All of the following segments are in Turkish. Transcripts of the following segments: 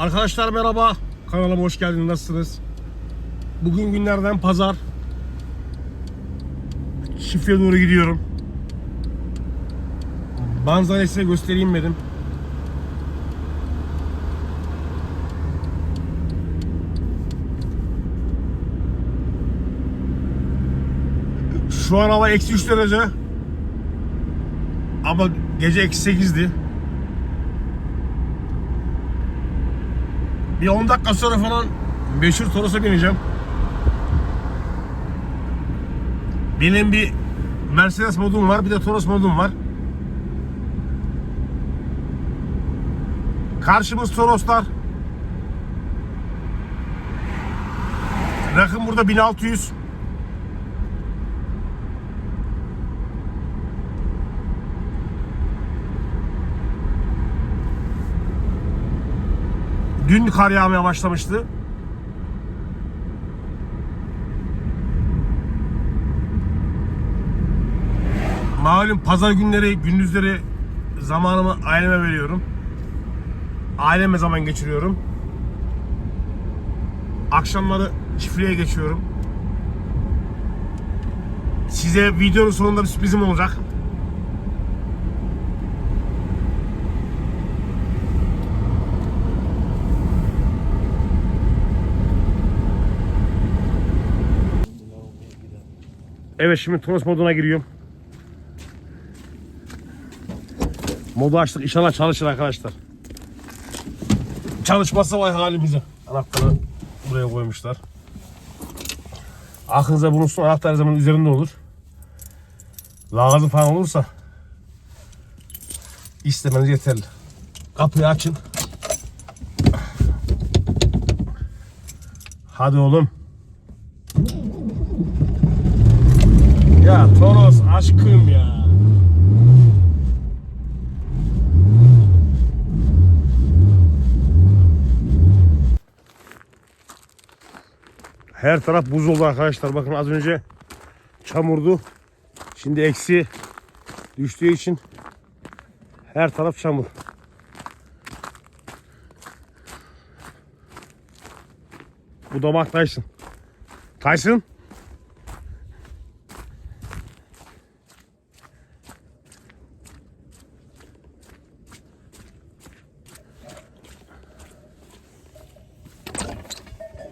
Arkadaşlar merhaba. Kanalıma hoş geldiniz. Nasılsınız? Bugün günlerden pazar. Çiftliğe doğru gidiyorum. Manzarayı size göstereyim dedim. Şu an hava eksi 3 derece. Ama gece eksi 8'di. Bir 10 dakika sonra falan meşhur Toros'a bineceğim. Benim bir Mercedes modum var, bir de Toros modum var. Karşımız Toroslar. Rakım burada 1600. Dün kar yağmaya başlamıştı. Malum pazar günleri, gündüzleri zamanımı aileme veriyorum. Aileme zaman geçiriyorum. Akşamları çiftliğe geçiyorum. Size videonun sonunda bir sürprizim olacak. Evet şimdi Toros moduna giriyorum. Modu açtık inşallah çalışır arkadaşlar. Çalışmazsa vay halimize. Anahtarı buraya koymuşlar. Aklınıza bulunsun anahtar zaman üzerinde olur. Lazım falan olursa istemeniz yeterli. Kapıyı açın. Hadi oğlum. Ya Toros aşkım ya. Her taraf buz oldu arkadaşlar. Bakın az önce çamurdu. Şimdi eksi düştüğü için her taraf çamur. Bu da bak Tyson. Tyson.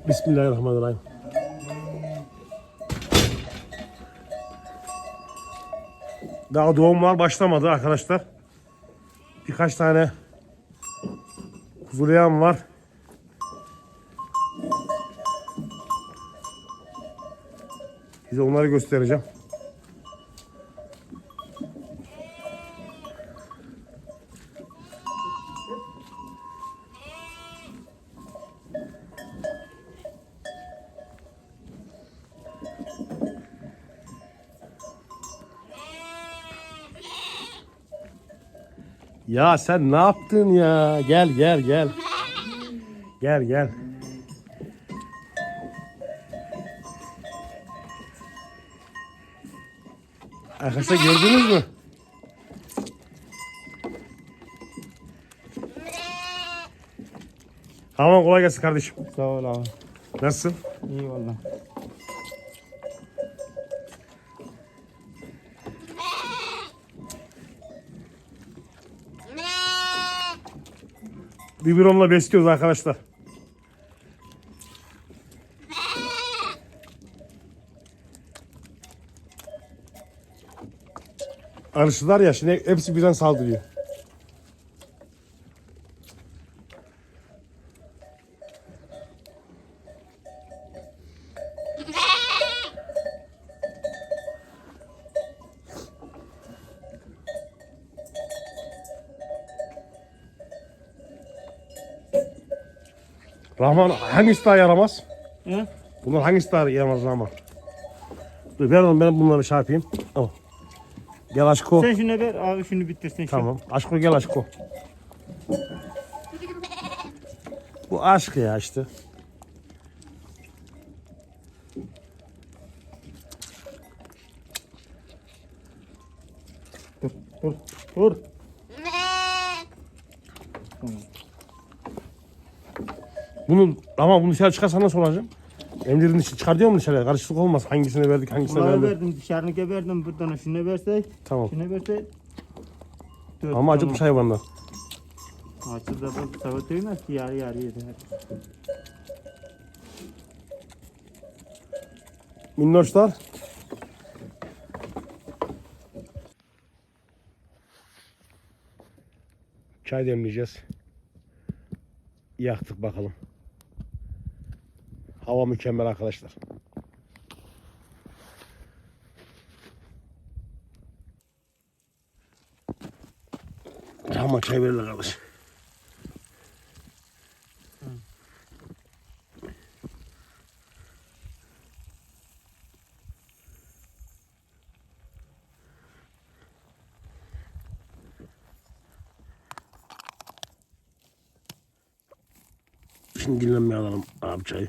Bismillahirrahmanirrahim. Daha doğumlar başlamadı arkadaşlar. Birkaç tane kuzulayan var. Size onları göstereceğim. Ya sen ne yaptın ya? Gel gel gel. Gel gel. Arkadaşlar gördünüz mü? Tamam kolay gelsin kardeşim. Sağ ol abi. Nasılsın? İyi valla. Biberonla besliyoruz arkadaşlar. Arıştılar ya şimdi hepsi birden saldırıyor. Rahman hangisi daha yaramaz? Hı? Bunlar hangisi daha yaramaz Rahman? Dur ver oğlum ben bunları şey yapayım. Al. Gel aşko. Sen şunu ver abi şunu bitirsin. şu. Tamam. Aşko gel aşko. Bu aşk ya işte. Dur dur dur. Tamam. Bunu ama bunu dışarı çıkarsan nasıl olacak? Emdirin dışı çıkar diyor mu dışarıya? Karışıklık olmaz. Hangisini verdik hangisini Bunları verdik. verdim dışarını geberdim buradan şunu versek. Tamam. Şunu versek. Dört, Ama acıkmış hayvanlar. Açı da bu sabah duymaz ki yarı yarı yedi. Minnoşlar. Çay demleyeceğiz. Yaktık bakalım. Hava mükemmel arkadaşlar. Ama çay verirler kardeş. Şimdi dinlenmeye alalım abi çayı.